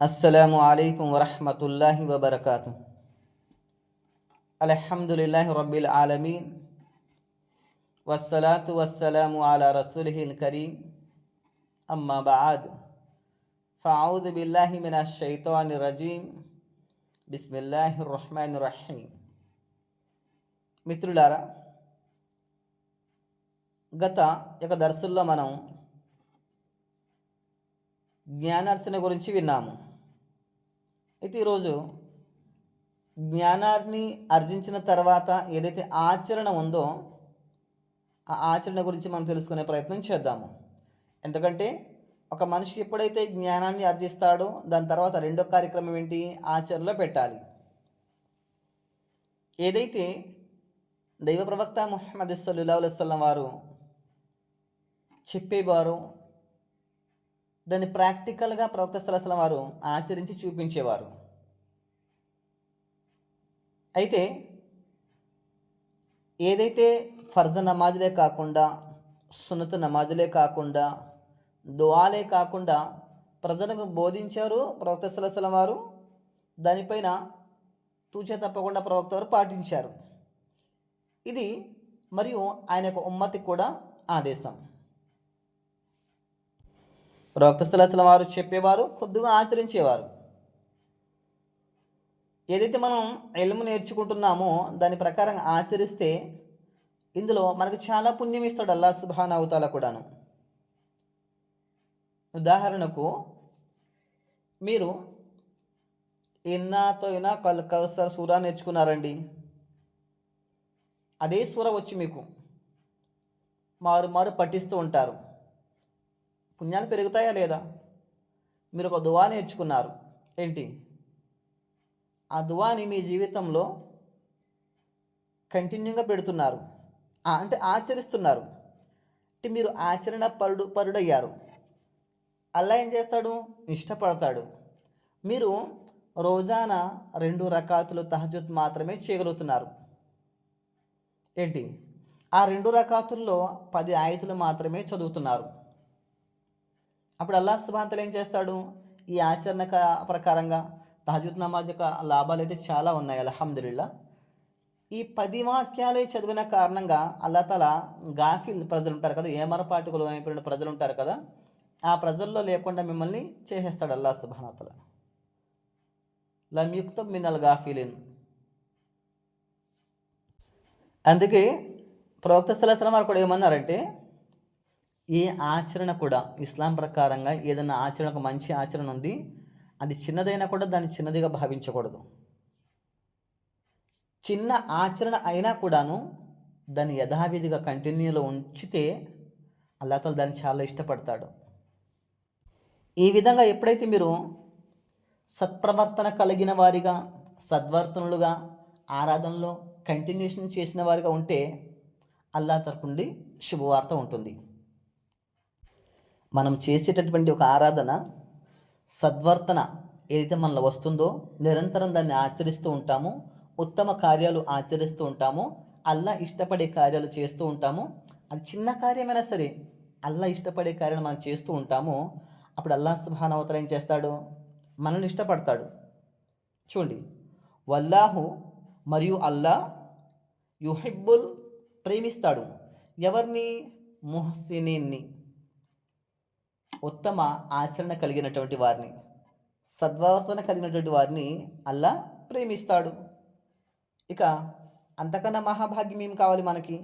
السلام عليكم ورحمة الله وبركاته الحمد لله رب العالمين والصلاة والسلام على رسوله الكريم أما بعد فأعوذ بالله من الشيطان الرجيم بسم الله الرحمن الرحيم మిత్రులారా గత యొక్క దర్శల్లో మనం జ్ఞానార్చన గురించి విన్నాము. అయితే ఈరోజు జ్ఞానాన్ని ఆర్జించిన తర్వాత ఏదైతే ఆచరణ ఉందో ఆ ఆచరణ గురించి మనం తెలుసుకునే ప్రయత్నం చేద్దాము. ఎందుకంటే ఒక మనిషి ఎప్పుడైతే జ్ఞానాన్ని ఆర్జిస్తాడో దాని తర్వాత రెండో కార్యక్రమం ఏంటి? ఆచరణలో పెట్టాలి. ఏదైతే దైవ ప్రవక్త ముహమ్మద్ సల్లుల్లా అలైస్లం వారు చెప్పేవారు దాన్ని ప్రాక్టికల్గా ప్రవక్త సలసల వారు ఆచరించి చూపించేవారు. అయితే ఏదైతే ఫర్జ నమాజులే కాకుండా సున్నత నమాజులే కాకుండా దువాలే కాకుండా ప్రజలకు బోధించారు ప్రవక్త సలసల వారు దానిపైన తూచే తప్పకుండా ప్రవక్త వారు పాటించారు. ఇది మరియు ఆయన యొక్క ఉమ్మతికి కూడా ఆదేశం. ప్రవక్త వారు చెప్పేవారు కొద్దిగా ఆచరించేవారు. ఏదైతే మనం ఎల్ము నేర్చుకుంటున్నామో దాని ప్రకారం ఆచరిస్తే ఇందులో మనకు చాలా పుణ్యం ఇస్తాడు అల్లా సుభాన్ అవతాల కూడాను. ఉదాహరణకు మీరు ఇన్నాతో ఇనా కల్ కౌసర్ సూరా నేర్చుకున్నారండి. అదే సూర వచ్చి మీకు మారు మారు పఠిస్తూ ఉంటారు. పుణ్యాలు పెరుగుతాయా లేదా? మీరు ఒక దువా నేర్చుకున్నారు. ఏంటి? ఆ దువాని మీ జీవితంలో కంటిన్యూగా పెడుతున్నారు. అంటే ఆచరిస్తున్నారు. అంటే మీరు ఆచరణ పరుడు పరుడయ్యారు. అల్లా ఏం చేస్తాడు? ఇష్టపడతాడు. మీరు రోజాన రెండు రకాతులు తహజుద్ మాత్రమే చేయగలుగుతున్నారు. ఏంటి? ఆ రెండు రకాతుల్లో పది ఆయతులు మాత్రమే చదువుతున్నారు. అప్పుడు అల్లా సుబాంతలు ఏం చేస్తాడు? ఈ ఆచరణ ప్రకారంగా తహజుద్ నమాజ్ యొక్క లాభాలు అయితే చాలా ఉన్నాయి అల్హమ్దుల్లా ఈ పది వాక్యాలే చదివిన కారణంగా అల్లతల గాఫిల్ ప్రజలు ఉంటారు కదా ఏమరపాటుకులు అయిపోయిన ప్రజలు ఉంటారు కదా ఆ ప్రజల్లో లేకుండా మిమ్మల్ని చేసేస్తాడు అల్లా సుబానతల లమ్యుక్త మినల్ గాఫిలిన్. అందుకే ప్రవక్త స్థలస్లం వారు కూడా ఏమన్నారంటే ఏ ఆచరణ కూడా ఇస్లాం ప్రకారంగా ఏదైనా ఆచరణ ఒక మంచి ఆచరణ ఉంది అది చిన్నదైనా కూడా దాన్ని చిన్నదిగా భావించకూడదు. చిన్న ఆచరణ అయినా కూడాను దాన్ని యథావిధిగా కంటిన్యూలో ఉంచితే అల్లాతలు దాన్ని చాలా ఇష్టపడతాడు. ఈ విధంగా ఎప్పుడైతే మీరు సత్ప్రవర్తన కలిగిన వారిగా సద్వర్తనులుగా ఆరాధనలో కంటిన్యూషన్ చేసిన వారిగా ఉంటే అల్లా నుండి శుభవార్త ఉంటుంది. మనం చేసేటటువంటి ఒక ఆరాధన సద్వర్తన ఏదైతే మనలో వస్తుందో నిరంతరం దాన్ని ఆచరిస్తూ ఉంటాము ఉత్తమ కార్యాలు ఆచరిస్తూ ఉంటాము అల్లా ఇష్టపడే కార్యాలు చేస్తూ ఉంటాము. అది చిన్న కార్యమైనా సరే అల్లా ఇష్టపడే కార్యాలు మనం చేస్తూ ఉంటాము. అప్పుడు అల్లా సుభాన్ అవతల ఏం చేస్తాడు? మనల్ని ఇష్టపడతాడు. చూడండి. వల్లాహు మరియు అల్లా యుహిబ్బుల్ ప్రేమిస్తాడు. ఎవరిని? ముహసినీన్ని. ఉత్తమ ఆచరణ కలిగినటువంటి వారిని సద్వాసన కలిగినటువంటి వారిని అల్లా ప్రేమిస్తాడు. ఇక అంతకన్నా మహాభాగ్యం ఏం కావాలి మనకి?